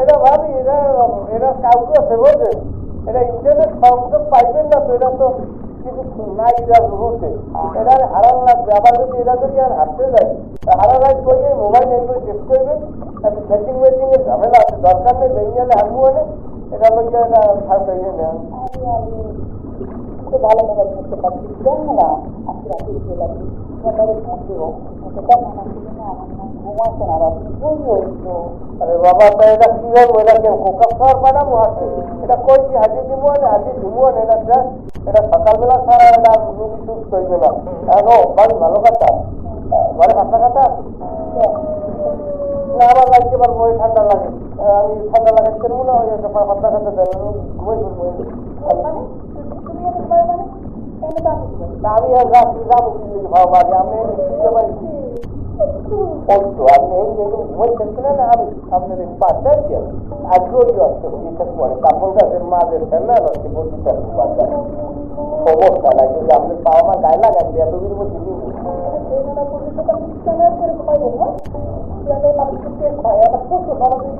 এরা ভাবি পাইবেন না তো, এরা তো কিছু নাই, এরা হতে এরা হারান লাগবে আবার যদি এরা যদি আর হাঁটতে যায় হারা রাত করিয়ে মোবাইল এই করে চেক করবে? একটা সেটিং মেটিং এর ঝামেলা আছে দরকার নেই বেরিয়ালে হারবো না এটা লইয়া এটা থাকবে ইয়ে আমি ভালো মোবাইল করতে পারছি কেন না আজকে রাতে উঠে লাগি মোবাইলে ফোন দেবো। তখন আমার ছিল না আমার নাম ঘুমাচ্ছে না রাত্রি আরে বাবা তো এটা কি হবে এটা কেন কোকা খাওয়ার পাঠাবো হাতে এটা কই কি হাজি দিব না হাজি দিব না এটা এটা সকালবেলা ছাড়া এটা রুগী সুস্থ হইবে না। এখন ভালো কথা। ঘরে পাতলা কথা না পারব, ওই ঠান্ডা লাগে। আমি ঠান্ডা লাগাইতে পারব না ওই পাতলা দেন ঘুমাই পড়ব আমি আর রাত্রি যাব কিন্তু ভালো বাড়ি আমি পারছি আপনি আমি আপনার পাঁচটা দিয়ে আগ্রহী আছে এটা করে কাপড় গাছের মাঝের ফেলে আছে বসে থাকতে সমস্যা নাই, কিন্তু গায়ে লাগান মধ্যে নিব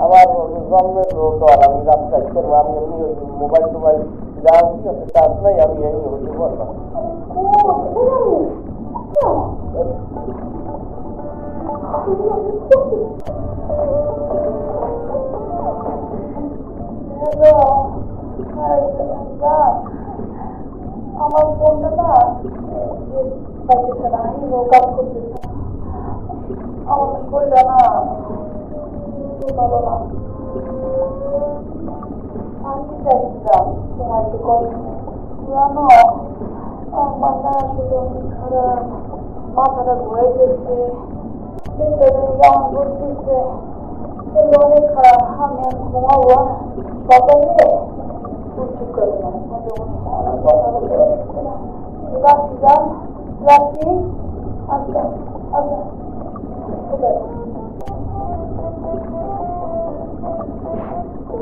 আছে মই মই আর সোজা কথা মই যাচ্ছে মনে হয় রান্নার যাইতে মই যাই পাঁচটার সামনে টাকা থাকে ওই বদিন খাই দশটা ওই পাঁচটাকে টাকা ফেলার ও allora antidepressiva yani kullanıyor ama şunun kara masada koyduğu bitte yan burası böyle kara hemen kumava babamı tutuk kırmak Rakidan, Rakidan, Aslan, Aslan. Bu da.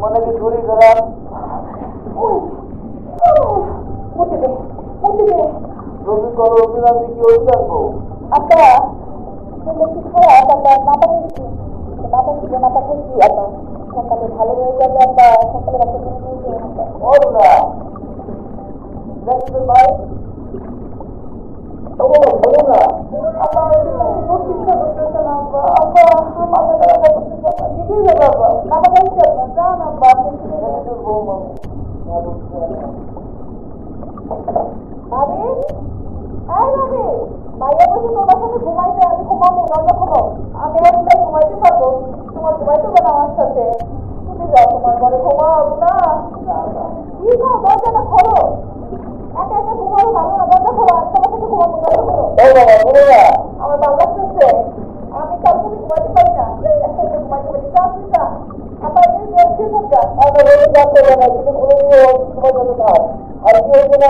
মনে কি চুরি করার রবি করো অভিযান কি জানব আচ্ছা সকালে ভালো হয়ে যাবে আব্বা সকালে বাচ্চা না। দেখেছেন ভাই। ঠিকই যাবে আব্বা নাটা হয়েছি আব্বা যান আব্বা আপনি ঠিক আছে দেখেছেন বৌমা ভাবি এই ভাবি ভাইয়া বসে তোমার সাথে ঘুমাইতে আমি ঘুমাবো দরজা খোলো আমি আসলে ঘুমাইতে পারব তোমার ঘুমাইতে পারো আমার সাথে তুমি যাও তোমার ঘরে ঘুমাও না কি গো দরজাটা খোলো একা একা ঘুমাবো ভালো না দরজা খোলো আমি তোমার সাথে ঘুমাবো দরজা খোলো না আমার ভালো লাগতেছে আর কি হয়েছে না